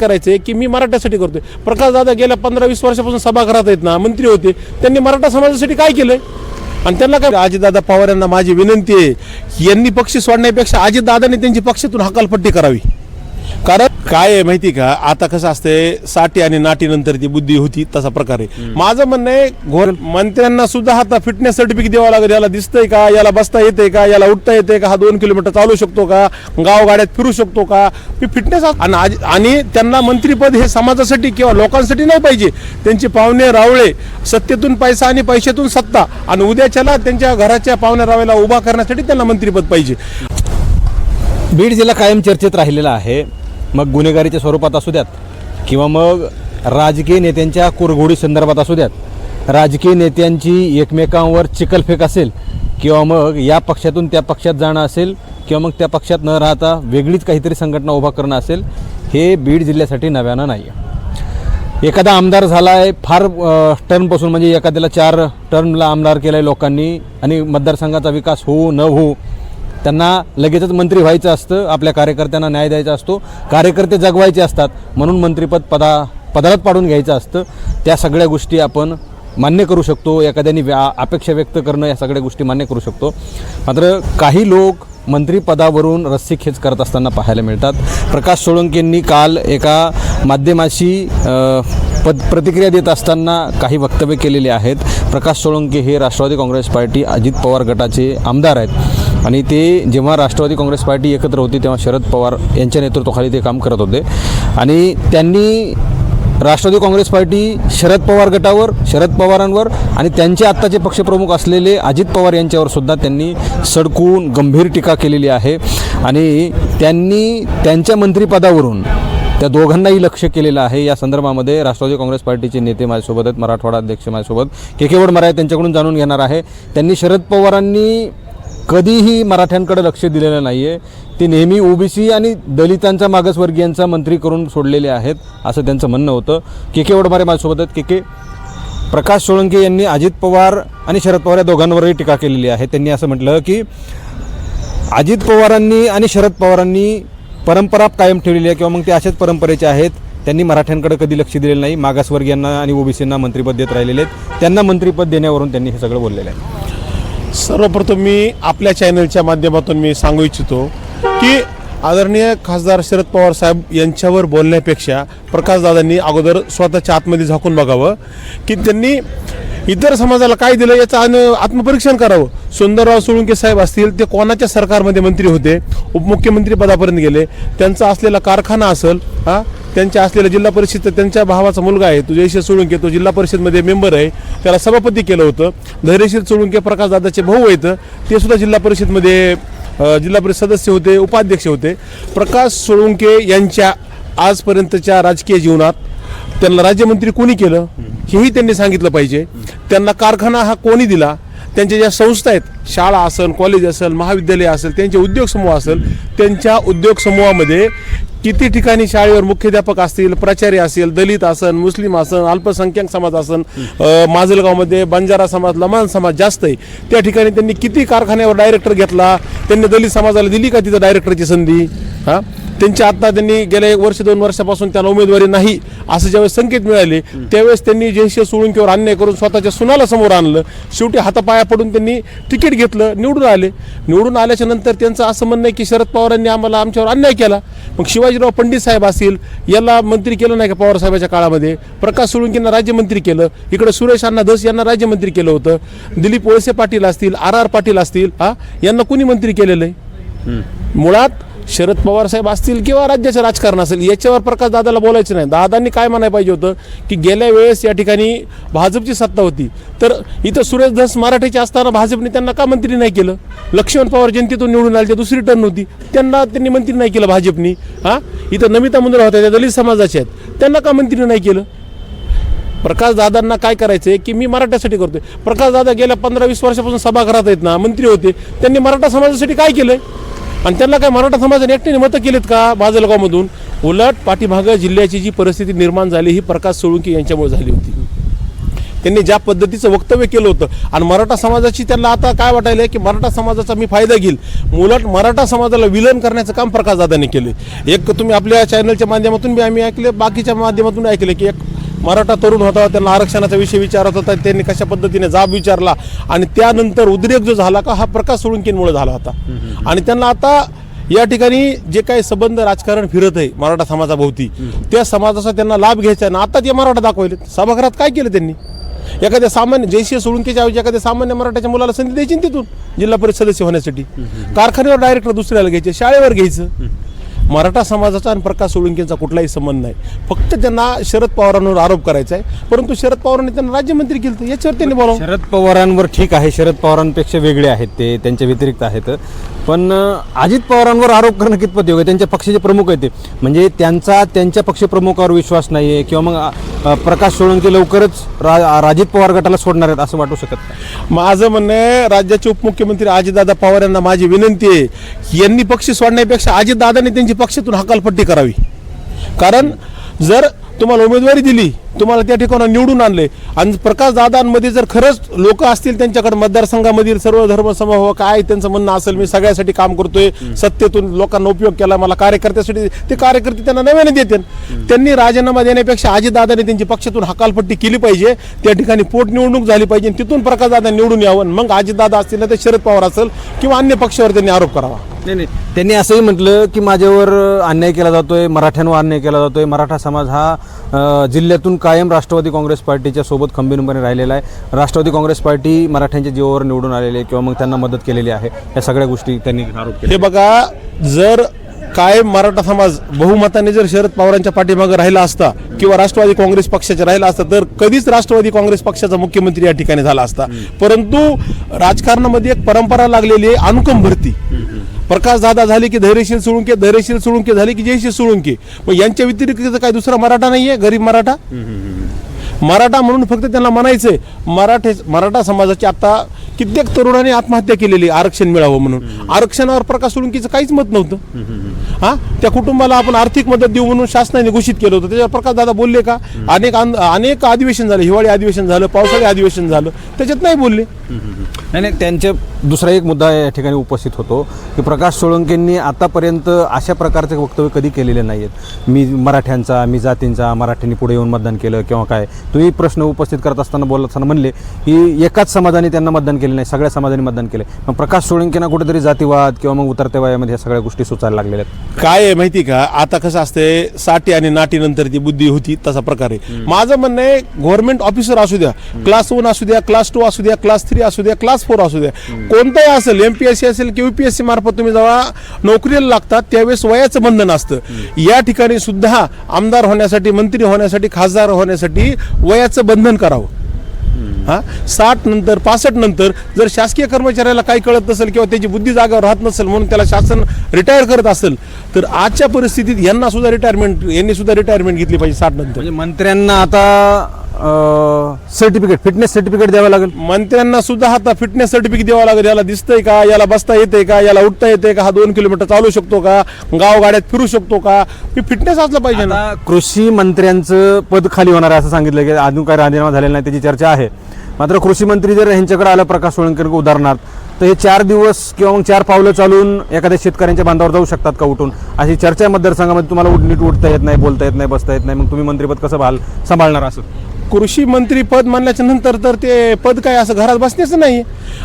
करायचंय की मी मराठ्यासाठी करतोय. प्रकाश दादा गेल्या पंधरा वीस वर्षापासून सभागृहात आहेत ना मंत्री होते. त्यांनी मराठा समाजासाठी काय केलंय? आणि त्यांना काय अजितदादा पवार यांना माझी विनंती आहे यांनी पक्ष सोडण्यापेक्षा अजितदादांनी त्यांची पक्षातून हकालपट्टी करावी. कारण काय आहे माहिती का? आता कसं असतंयसाठी आणि नाटी नंतर ती बुद्धी होती तसा प्रकार आहे. माझं म्हणणं आहे घोर मंत्र्यांना सुद्धा आता फिटनेस सर्टिफिकेट द्यावं लागेल. याला दिसतंय का? याला बसता येते का? याला उठता येते का? हा दोन किलोमीटर चालू शकतो का? गावगाड्यात फिरू शकतो का? फिटनेस आणि त्यांना मंत्रीपद हे समाजासाठी किंवा लोकांसाठी नाही पाहिजे. त्यांचे पाहुणे रावळे सत्तेतून पैसा आणि पैशातून सत्ता. आणि उद्याच्याला त्यांच्या घराच्या पाहुण्या रावळ्याला उभा करण्यासाठी त्यांना मंत्रीपद पाहिजे. बीड जिल्हा कायम चर्चेत राहिलेला आहे. मग गुन्हेगारीच्या स्वरूपात असू द्यात. किंवा मग राजकीय नेत्यांच्या कुरघोडी संदर्भात असू द्यात. राजकीय नेत्यांची एकमेकांवर चिकलफेक असेल किंवा मग या पक्षातून त्या पक्षात जाणं असेल किंवा मग त्या पक्षात न राहता वेगळीच काहीतरी संघटना उभा करणं असेल हे बीड जिल्ह्यासाठी नव्यानं नाही आहे एखादा आमदार झाला आहे फार टर्मपासून म्हणजे एखाद्याला चार टर्मला आमदार केला आहे लोकांनी आणि मतदारसंघाचा विकास होऊ न होऊ त्यांना लगेचच मंत्री व्हायचं असतं आपल्या कार्यकर्त्यांना न्याय द्यायचा असतो कार्यकर्ते जगवायचे असतात म्हणून मंत्रिपद पदा पदारात पाडून घ्यायचं असतं. त्या सगळ्या गोष्टी आपण मान्य करू शकतो एखाद्याने व्या अपेक्षा व्यक्त करणं या सगळ्या गोष्टी मान्य करू शकतो. मात्र काही लोक मंत्रिपदावरून रस्सीखेच करत असताना पाहायला मिळतात. प्रकाश सोळंकेंनी काल एका माध्यमाशी पद प्रतिक्रिया देत असताना काही वक्तव्य केलेली आहेत. प्रकाश सोळंके हे राष्ट्रवादी काँग्रेस पार्टी अजित पवार गटाचे आमदार आहेत. आणि ते जेव्हा राष्ट्रवादी काँग्रेस पार्टी एकत्र होती तेव्हा शरद पवार यांच्या नेतृत्वाखाली ते काम करत होते. आणि त्यांनी राष्ट्रवादी काँग्रेस पार्टी शरद पवार गटावर शरद पवारांवर आणि त्यांचे आत्ताचे पक्षप्रमुख असलेले अजित पवार यांच्यावर सुद्धा त्यांनी सडकून गंभीर टीका केलेली आहे. आणि त्यांनी त्यांच्या मंत्रिपदावरून त्या दोघांनाही लक्ष केलेलं आहे. या संदर्भामध्ये राष्ट्रवादी काँग्रेस पार्टीचे नेते माझ्यासोबत आहेत मराठवाडा अध्यक्ष माझ्यासोबत. के केवड मराय त्यांच्याकडून जाणून घेणार आहे. त्यांनी शरद पवारांनी कधीही मराठ्यांकडे लक्ष दिलेलं नाही आहे ते नेहमी ओबीसी आणि दलितांचा मागासवर्गीयांचा मंत्री करून सोडलेले आहेत असं त्यांचं म्हणणं होतं. के के वडमारे माझ्यासोबत आहेत. के के प्रकाश सोळंके यांनी अजित पवार आणि शरद पवार या दोघांवरही टीका केलेली आहे. त्यांनी असं म्हटलं की अजित पवारांनी आणि शरद पवारांनी परंपरा कायम ठेवलेली आहे किंवा मग ते अशाच परंपरेचे आहेत. त्यांनी मराठ्यांकडे कधी लक्ष दिलेलं नाही. मागासवर्गीयांना आणि ओबीसींना मंत्रिपद देत राहिलेले आहेत. त्यांना मंत्रिपद देण्यावरून त्यांनी हे सगळं बोललेलं आहे. सर्वप्रथम मी आपल्या चॅनलच्या माध्यमातून मी सांगू इच्छितो की आदरणीय खासदार शरद पवार साहेब यांच्यावर बोलण्यापेक्षा प्रकाशदादांनी अगोदर स्वतःच्या आतमध्ये झाकून बघावं की त्यांनी इतर समाजाला काय दिलं याचं आत्मपरीक्षण करावं. सुंदरराव सोळुंके साहेब असतील ते कोणाच्या सरकारमध्ये मंत्री होते उपमुख्यमंत्री पदापर्यंत गेले त्यांचा असलेला कारखाना असेल हा त्यांच्या असलेल्या जिल्हा परिषद त्यांच्या भावाचा मुलगा आहे तो जयश्री सोळुंके तो जिल्हा परिषदमध्ये मेंबर आहे त्याला सभापती केलं होतं. धैर्यशील सोळुंके प्रकाशदादाचे भाऊ आहेत ते सुद्धा जिल्हा परिषदमध्ये जिल्हा परिषद सदस्य होते उपाध्यक्ष होते. प्रकाश सोळुंके यांच्या आजपर्यंतच्या राजकीय जीवनात त्यांना राज्यमंत्री कोणी केलं हेही त्यांनी सांगितलं पाहिजे. त्यांना कारखाना हा कोणी दिला? त्यांच्या ज्या संस्था आहेत शाळा असेल कॉलेज असेल महाविद्यालय असेल त्यांचे उद्योग समूह असेल त्यांच्या उद्योग समूहामध्ये किती ठिकाणी शाळेवर मुख्याध्यापक असतील प्राचार्य असेल दलित असन मुस्लिम असन अल्पसंख्याक समाज असन माजलगावमध्ये बंजारा समाज लमाण समाज जास्त आहे त्या ठिकाणी त्यांनी किती कारखान्यावर डायरेक्टर घेतला? त्यांनी दलित समाजाला दिली का तिथं डायरेक्टरची संधी? हा? त्यांच्या आता त्यांनी गेल्या एक वर्ष दोन वर्षापासून त्यांना उमेदवारी नाही असं ज्यावेळेस संकेत मिळाले त्यावेळेस त्यांनी जयशे सोळुंकीवर अन्याय करून स्वतःच्या सुनाला समोर आणलं. शेवटी हातापाया पडून त्यांनी तिकीट घेतलं निवडून आले. निवडून आल्याच्यानंतर त्यांचं असं म्हणणं आहे की शरद पवारांनी आम्हाला आमच्यावर अन्याय केला. मग शिवाजीराव पंडित साहेब असतील याला मंत्री केलं नाही का पवार साहेबाच्या काळामध्ये? प्रकाश सोळुंकींना राज्यमंत्री केलं. इकडे सुरेश अण्णा धस यांना राज्यमंत्री केलं होतं. दिलीप वळसे पाटील असतील आर आर पाटील असतील हा? यांना कुणी मंत्री केलेलं आहे? मुळात शरद पवार साहेब असतील किंवा राज्याचं राजकारण असेल याच्यावर प्रकाश दादाला बोलायचं नाही. दादांनी काय म्हणायला पाहिजे होतं की गेल्या वेळेस या ठिकाणी भाजपची सत्ता होती. तर इथं सुरेश धस मराठीचे असताना भाजपने त्यांना का मंत्री नाही केलं? लक्ष्मण पवार जनतेतून निवडून आले ते दुसरी टर्न होती. त्यांना त्यांनी मंत्री नाही केलं भाजपनी. हां? इथं नमिता मुंद्रा होत्या त्या दलित समाजाच्या आहेत. त्यांना का मंत्री नाही केलं? प्रकाश दादांना काय करायचंय की मी मराठ्यासाठी करतोय. प्रकाश दादा गेल्या पंधरा वीस वर्षापासून सभागृहात आहेत ना मंत्री होते. त्यांनी मराठा समाजासाठी काय केलंय? आणि त्यांना काय मराठा समाजाने एकट्याने मतं केलीत का बाजलगावमधून? उलट पाठीमागं जिल्ह्याची जी परिस्थिती निर्माण झाली ही प्रकाश सोळुंके यांच्यामुळे झाली होती. त्यांनी ज्या पद्धतीचं वक्तव्य केलं होतं आणि मराठा समाजाची त्यांना आता काय वाटायला की मराठा समाजाचा मी फायदा घेईल. उलट मराठा समाजाला विलन करण्याचं काम प्रकाश दादांनी केले एक तुम्ही आपल्या चॅनलच्या माध्यमातून बी आम्ही ऐकले बाकीच्या माध्यमातून ऐकले की एक मराठा तरुण होता त्यांना आरक्षणाचा विषय विचारत होता त्यांनी कशा पद्धतीने जाब विचारला आणि त्यानंतर उद्रेक जो झाला का हा प्रकाश सोळंकींमुळे झाला होता. आणि त्यांना आता या ठिकाणी जे काही संबंध राजकारण फिरत आहे मराठा समाजाभोवती त्या समाजाचा त्यांना लाभ घ्यायचा आणि आता ते मराठा दाखवले सभागृहात काय केलं त्यांनी? एखाद्या सामान्य जयशी सोळुंकेच्या ऐवजी एखाद्या सामान्य मराठाच्या मुलाला संधी द्यायची ना तिथून? जिल्हा परिषद सदस्य होण्यासाठी कारखान्यावर डायरेक्टर दुसऱ्याला घ्यायचे शाळेवर घ्यायचं. मराठा समाजाचा आणि प्रकाश सोळंकींचा कुठलाही संबंध नाही. फक्त त्यांना शरद पवारांवर आरोप करायचा आहे. परंतु शरद पवारांनी त्यांना राज्यमंत्री केलं याच्यावर त्यांनी बोलावं शरद पवारांवर ठीक आहे. शरद पवारांपेक्षा वेगळे आहेत ते. त्यांच्या व्यतिरिक्त आहेत. पण अजित पवारांवर आरोप करणं कितपत योग्य आहे? त्यांच्या पक्षाचे प्रमुख आहेत ते. म्हणजे त्यांचा त्यांच्या पक्षप्रमुखावर विश्वास नाही आहे किंवा मग प्रकाश सोळंकी लवकरच रा राजित पवार गटाला सोडणार आहेत असं वाटू शकत नाही. माझं म्हणणं आहे राज्याचे उपमुख्यमंत्री अजितदादा पवार यांना माझी विनंती आहे यांनी पक्ष सोडण्यापेक्षा अजितदादांनी त्यांची पक्षातून हकालपट्टी करावी कारण जर तुम्हाला उमेदवारी दिली तुम्हाला त्या ठिकाणी निवडून आणले. आणि प्रकाश दादांमध्ये जर खरंच लोक असतील त्यांच्याकडे मतदारसंघामधील सर्व धर्म समूह काय त्यांचं म्हणणं असेल मी सगळ्यासाठी काम करतोय सत्तेतून लोकांना उपयोग केला मला कार्यकर्त्यासाठी ते कार्यकर्ते त्यांना नव्याने देतील. त्यांनी राजीनामा देण्यापेक्षा अजितदादांनी त्यांची पक्षातून हकालपट्टी केली पाहिजे त्या ठिकाणी पोटनिवडणूक झाली पाहिजे आणि तिथून प्रकाश दादा निवडून यावं मग अजितदादा असतील ना ते शरद पवार असेल किंवा अन्य पक्षावर त्यांनी आरोप करावा. नाही नाही. त्यांनी असंही म्हटलं की माझ्यावर अन्याय केला जातोय मराठ्यांवर अन्याय केला जातोय मराठा समाज हा जिल्ह्यातून कायम राष्ट्रवादी काँग्रेस पार्टीच्या सोबत खंबीरपणे राहिलेला आहे. राष्ट्रवादी काँग्रेस पार्टी मराठ्यांच्या जीवावर निवडून आलेली आहे किंवा मग त्यांना मदत केलेली आहे. या सगळ्या गोष्टी त्यांनी आरोप केले. हे बघा जर कायम मराठा समाज बहुमताने जर शरद पवारांच्या पाठीमागे राहिला असता किंवा राष्ट्रवादी काँग्रेस पक्षाचा राहिला असता तर कधीच राष्ट्रवादी काँग्रेस पक्षाचा मुख्यमंत्री या ठिकाणी झाला असता. परंतु राजकारणामध्ये एक परंपरा लागलेली आहे अनुकम भरती. प्रकाश दादा झाले की धैर्यशील सुळुंके धैर्यशील सुळुंके झाले की जयशील सुळुंके. मग यांच्या व्यतिरिक्त काय दुसरा मराठा नाहीये गरीब मराठा. मराठा म्हणून फक्त त्यांना म्हणायचंय मराठे मराठा समाजाची आता कित्येक तरुणांनी आत्महत्या केलेली आहे आरक्षण मिळावं म्हणून. आरक्षणावर प्रकाश सुळुंकीचं काहीच मत नव्हतं. हा? त्या कुटुंबाला आपण आर्थिक मदत देऊ म्हणून शासनाने घोषित केलं होतं. त्याच्यावर प्रकाश दादा बोलले का? अनेक अनेक अधिवेशन झालं हिवाळी अधिवेशन झालं पावसाळी अधिवेशन झालं. त्याच्यात नाही बोलले. नाही नाही त्यांचे दुसरा एक मुद्दा या ठिकाणी उपस्थित होतो की प्रकाश सोळंकेंनी आतापर्यंत अशा प्रकारचे वक्तव्य कधी केलेले नाही आहेत मी मराठ्यांचा मी जातींचा मराठ्यांनी पुढे येऊन मतदान केलं किंवा काय? तुम्ही प्रश्न उपस्थित करत असताना बोलत असताना म्हणले की एकाच समाजाने त्यांना मतदान केले नाही सगळ्या समाजाने मतदान केले. मग प्रकाश सोळंकेंना कुठेतरी जातीवाद किंवा मग उतरत्या वयामध्ये ह्या सगळ्या गोष्टी सुचायला लागलेल्या आहेत. काय आहे माहिती का? आता कसं असते साठी आणि नाटी नंतर ती बुद्धी होती तसा प्रकार आहे. माझं म्हणणं आहे गव्हर्नमेंट ऑफिसर असू द्या क्लास वन असू द्या क्लास टू असू द्या क्लास थ्री असू द्या क्लास फोर असू द्या. कोणताही असेल एमपीएससी असेल किंवा युपीएससी मार्फत तुम्ही जेव्हा नोकरीला लागतात त्यावेळेस वयाचं बंधन असतं या ठिकाणी सुद्धा आमदार होण्यासाठी मंत्री होण्यासाठी खासदार होण्यासाठी वयाचं बंधन करावं. हां? साठ नंतर पासष्ट नंतर जर शासकीय कर्मचाऱ्याला काही कळत नसेल किंवा त्याची बुद्धी जागावर राहत नसेल म्हणून त्याला शासन रिटायर करत असेल तर आजच्या परिस्थितीत यांना सुद्धा रिटायरमेंट यांनी सुद्धा रिटायरमेंट घेतली पाहिजे साठ नंतर. म्हणजे मंत्र्यांना आता सर्टिफिकेट फिटनेस सर्टिफिकेट द्यावं लागेल. मंत्र्यांना सुद्धा आता फिटनेस सर्टिफिकेट द्यावं लागेल. याला दिसतंय का? याला बसता येते का? याला उठता येते का? हा दोन किलोमीटर चालू शकतो का? गाव गाड्यात फिरू शकतो का? मी फिटनेस असलं पाहिजे ना. कृषी मंत्र्यांचं पद खाली होणार आहे असं सांगितलं की अजून काही राजीनामा झालेला नाही त्याची चर्चा आहे. मात्र कृषी मंत्री जर यांच्याकडे आलं प्रकाश सोळंकर उदाहरणार्थ तर हे चार दिवस किंवा मग चार पावलं चालून एखाद्या शेतकऱ्यांच्या बांधावर जाऊ शकतात का उठून? अशी चर्चा मतदारसंघामध्ये तुम्हाला उठ- नीट उठता येत नाही बोलता येत नाही बसता येत नाही. मग तुम्ही मंत्रीपद कसं भाल सांभाळणार असं? कृषी मंत्री पद मानल्याच्या नंतर तर ते पद काय असं घरात बसण्याचं नाही.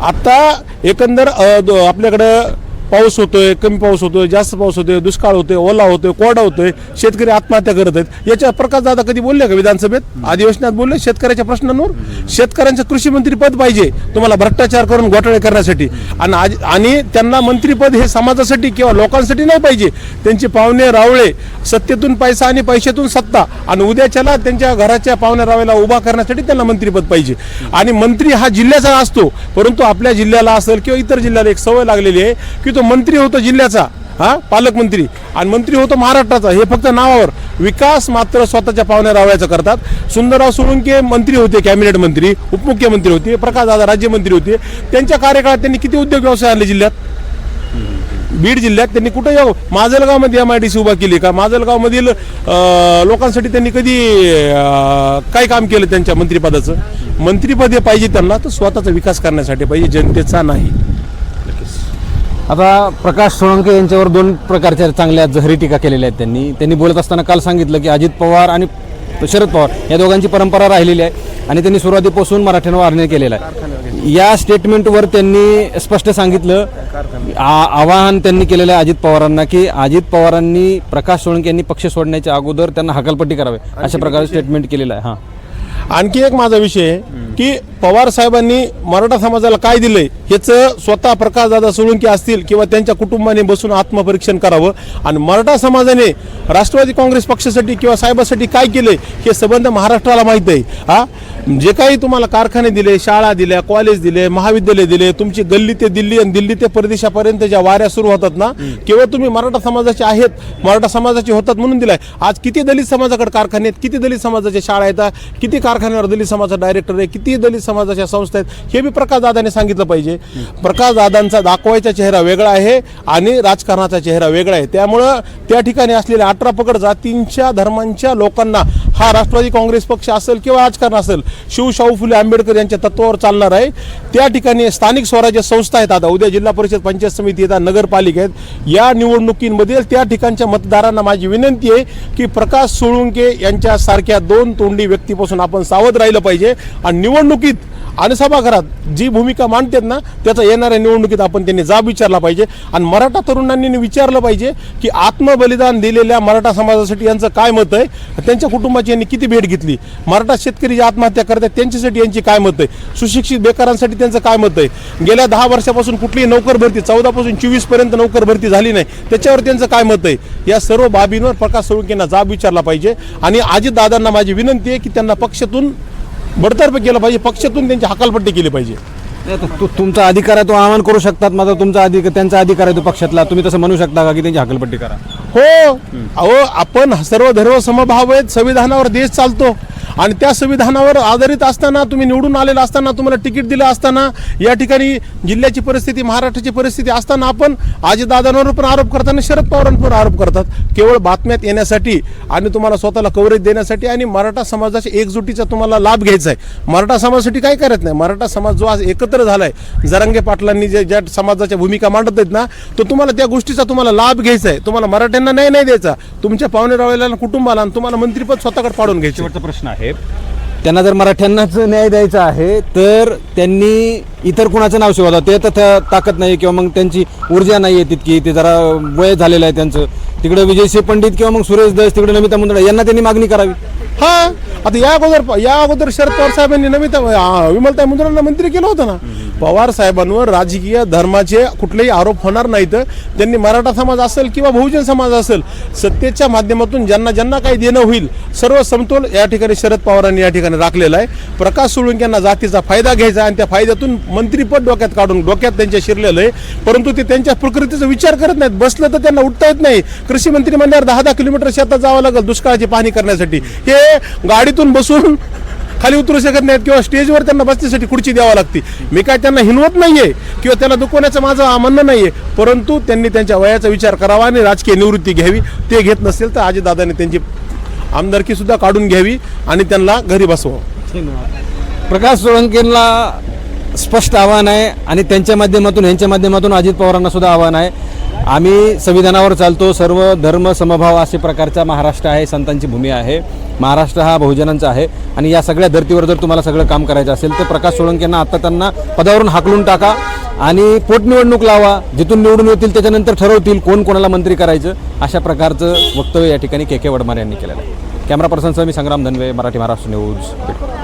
आता एकंदर आपल्याकडं पाऊस होतोय कमी पाऊस होतोय जास्त पाऊस होतोय दुष्काळ होतोय ओला होतोय कोरडा होतोय शेतकरी आत्महत्या करत आहेत. याच्या प्रकाश दादा कधी बोलले का विधानसभेत? अधिवेशनात बोलले शेतकऱ्याच्या प्रश्नांवर? शेतकऱ्यांचं कृषी मंत्री पद पाहिजे. तुम्हाला भ्रष्टाचार करून घोटाळे करण्यासाठी. आणि आणि त्यांना मंत्रीपद हे समाजासाठी किंवा लोकांसाठी नाही पाहिजे. त्यांचे पाहुणे रावळे सत्तेतून पैसा आणि पैशातून सत्ता. आणि उद्याच्याला त्यांच्या घराच्या पाहुण्या रावेला उभा करण्यासाठी त्यांना मंत्रीपद पाहिजे. आणि मंत्री हा जिल्ह्याचा असतो. परंतु आपल्या जिल्ह्याला असेल किंवा इतर जिल्ह्याला एक सवय लागलेली आहे की तो मंत्री होतो जिल्ह्याचा हा पालकमंत्री. आणि मंत्री होतो महाराष्ट्राचा हे फक्त नावावर. विकास मात्र स्वतःच्या पाहुण्या रावळ्याचं करतात. सुंदरराव सोळंके मंत्री होते कॅबिनेट मंत्री उपमुख्यमंत्री होते प्रकाश दादा राज्यमंत्री होते. त्यांच्या कार्यकाळात त्यांनी किती उद्योग व्यवसाय आणले जिल्ह्यात? बीड जिल्ह्यात त्यांनी कुठं यावं माजलगावमध्ये एम आय डी सी उभा केली का? माजलगावमधील लोकांसाठी त्यांनी कधी काय काम केलं त्यांच्या मंत्रिपदाचं? हे पाहिजे त्यांना तर स्वतःचा विकास करण्यासाठी पाहिजे जनतेचा नाही. आता प्रकाश सोळंके यांच्यावर दोन प्रकारच्या चांगल्या जहरी टीका केलेल्या आहेत त्यांनी. त्यांनी बोलत असताना काल सांगितलं की अजित पवार आणि शरद पवार या दोघांची परंपरा राहिलेली आहे आणि त्यांनी सुरुवातीपासून मराठ्यांवर अन्याय केलेला आहे. या स्टेटमेंटवर त्यांनी स्पष्ट सांगितलं आ- आवाहन त्यांनी केलेलं आहे अजित पवारांना की अजित पवारांनी प्रकाश सोळंके यांनी पक्ष सोडण्याच्या अगोदर त्यांना हकालपट्टी करावे अशा प्रकारे स्टेटमेंट केलेलं आहे. हां. आणखी एक माझा विषय आहे की पवार साहेबांनी मराठा समाजाला काय दिलंय याचं स्वतः प्रकाशदादा सोळंकी असतील किंवा त्यांच्या कुटुंबाने बसून आत्मपरीक्षण करावं. आणि मराठा समाजाने राष्ट्रवादी काँग्रेस पक्षासाठी किंवा साहेबासाठी काय केलंय हे संबंध महाराष्ट्राला माहीत आहे. हा? जे काही तुम्हाला कारखाने दिले शाळा दिल्या कॉलेज दिले महाविद्यालय दिले तुमची गल्ली ते दिल्ली आणि दिल्ली ते परदेशापर्यंत ज्या वाऱ्या सुरू होतात ना केवळ तुम्ही मराठा समाजाचे आहेत मराठा समाजाचे होतात म्हणून दिलाय. आज किती दलित समाजाकडे कारखाने आहेत किती दलित समाजाच्या शाळा येतात किती कारखान्यावर दलित समाजाचा डायरेक्टर आहे किती दलित समाजाच्या संस्था आहेत हे बी प्रकाश दादाने सांगितलं पाहिजे. प्रकाश दादांचा दाखवायचा चेहरा वेगळा आहे आणि राजकारणाचा चेहरा वेगळा आहे. त्यामुळं त्या ठिकाणी असलेल्या अठरा पकड जातींच्या धर्मांच्या लोकांना हा राष्ट्रवादी काँग्रेस पक्ष असेल किंवा राजकारण असेल शिवशाहू फुले आंबेडकर यांच्या तत्वावर चालणार आहे. त्या ठिकाणी स्थानिक स्वराज्य संस्था आहेत आता. उद्या जिल्हा परिषद पंचायत समिती येतात नगरपालिका आहेत. या निवडणुकींमध्ये त्या ठिकाणच्या मतदारांना माझी विनंती आहे की प्रकाश सोळुंके यांच्यासारख्या दोन तोंडी व्यक्तीपासून आपण सावध राहिलं पाहिजे. आणि निवडणुकीत आणि सभागृहात जी भूमिका मांडतात ना त्याचा येणाऱ्या निवडणुकीत आपण त्यांनी जाब विचारला पाहिजे. आणि मराठा तरुणांनी विचारलं पाहिजे की आत्मबलिदान दिलेल्या मराठा समाजासाठी यांचं काय मत आहे? त्यांच्या कुटुंबाची यांनी किती भेट घेतली? मराठा शेतकरी जे आत्महत्या करतात त्यांच्यासाठी यांची काय मत आहे? सुशिक्षित बेकारांसाठी त्यांचं काय मत आहे? गेल्या दहा वर्षापासून कुठलीही नोकर भरती चौदापासून चोवीसपर्यंत नोकर भरती झाली नाही. त्याच्यावर त्यांचं काय मत आहे? या सर्व बाबींवर प्रकाश सोळंकेंना जाब विचारला पाहिजे. आणि अजितदादांना माझी विनंती आहे की त्यांना पक्षातून बडतर्फ केलं पाहिजे पक्षातून त्यांची हकालपट्टी केली पाहिजे. तु- तुमचा अधिकार आहे तो आवाहन करू शकतात माझा तुमचा अधिकार त्यांचा अधिकार आहे तो पक्षातला. तुम्ही तसं म्हणू शकता का की त्यांची हकलपट्टी करा? हो अहो आपण सर्व धर्म समभाव आहेत संविधानावर देश चालतो. आणि त्या संविधानावर आधारित असताना तुम्ही निवडून आलेला असताना तुम्हाला तिकीट दिलं असताना या ठिकाणी जिल्ह्याची परिस्थिती महाराष्ट्राची परिस्थिती असताना आपण अजितदादांवर पण आरोप करताना शरद पवारांवर आरोप करतात. केवळ बातम्यात येण्यासाठी आणि तुम्हाला स्वतःला कव्हरेज देण्यासाठी आणि मराठा समाजाच्या एकजुटीचा तुम्हाला लाभ घ्यायचा आहे. मराठा समाजासाठी काय करत नाही? मराठा समाज जो आज एकत्र झालाय जरांगे पाटलांनी जे ज्या समाजाच्या भूमिका मांडत आहेत ना तो तुम्हाला त्या गोष्टीचा तुम्हाला लाभ घ्यायचा आहे. तुम्हाला मराठ्यांना न्याय नाही द्यायचा. तुमच्या पाहुणे रावलेल्या कुटुंबाला आणि तुम्हाला मंत्रीपद स्वतःकडे पाडून घ्यायचं प्रश्न आहे. त्यांना जर मराठ्यांनाच न्याय द्यायचा आहे तर त्यांनी इतर कुणाचं नाव शिवावं? ते तर ताकद नाही किंवा मग त्यांची ऊर्जा नाही आहे तितकी ते जरा वय झालेलं आहे त्यांचं. तिकडे विजयसिंह पंडित किंवा मग सुरेश दस तिकडे नमिता मुंदडा यांना त्यांनी मागणी करावी. हा आता या अगोदर या अगोदर शरद पवार साहेबांनी नमिता आ, विमलताई मुंद्रांना मंत्री केलं होतं ना. पवार साहेबांवर राजकीय धर्माचे कुठलेही आरोप होणार नाहीत. त्यांनी मराठा समाज असेल किंवा बहुजन समाज असेल सत्तेच्या माध्यमातून ज्यांना ज्यांना काही देणं होईल सर्व समतोल या ठिकाणी शरद पवारांनी या ठिकाणी राखलेला आहे. प्रकाश सोळुंके यांना जातीचा फायदा घ्यायचा आणि त्या फायद्यातून मंत्रीपद डोक्यात काढून डोक्यात त्यांच्या शिरलेलं आहे. परंतु ते त्यांच्या प्रकृतीचा विचार करत नाहीत. बसलं तर त्यांना उठता येत नाही. कृषी मंत्री म्हणल्यावर दहा दहा किलोमीटर शेतात जावं लागेल दुष्काळाची पाहणी करण्यासाठी. हे गाडीतून बसून खाली उतरू शकत नाहीत किंवा स्टेजवर त्यांना बसण्यासाठी खुर्ची द्यावी लागते. मी काय त्यांना हिनवत नाहीये किंवा त्याला दुखवण्याचं माझं म्हणणं नाहीये परंतु त्यांनी त्यांच्या वयाचा विचार करावा आणि राजकीय निवृत्ती घ्यावी. ते घेत नसेल तर अजितदादांनी त्यांची आमदारकी सुद्धा काढून घ्यावी आणि त्यांना घरी बसवावं. प्रकाश सोळंकेंना स्पष्ट आव्हान आहे आणि त्यांच्या माध्यमातून यांच्या माध्यमातून अजित पवारांना सुद्धा आव्हान आहे. आम्ही संविधानावर चालतो. सर्व धर्म समभाव असे प्रकारचा महाराष्ट्र आहे संतांची भूमी आहे. महाराष्ट्र हा बहुजनांचा आहे. आणि या सगळ्या धर्तीवर जर तुम्हाला सगळं काम करायचं असेल तर प्रकाश सोळंकेंना आता त्यांना पदावरून हाकलून टाका आणि पोटनिवडणूक लावा. जिथून निवडून येतील त्याच्यानंतर ठरवतील कोण कोणाला मंत्री करायचं. अशा प्रकारचं वक्तव्य या ठिकाणी के के वडमार यांनी केलेलं आहे. कॅमेरा पर्सनसह मी संग्राम धनवे मराठी महाराष्ट्र न्यूज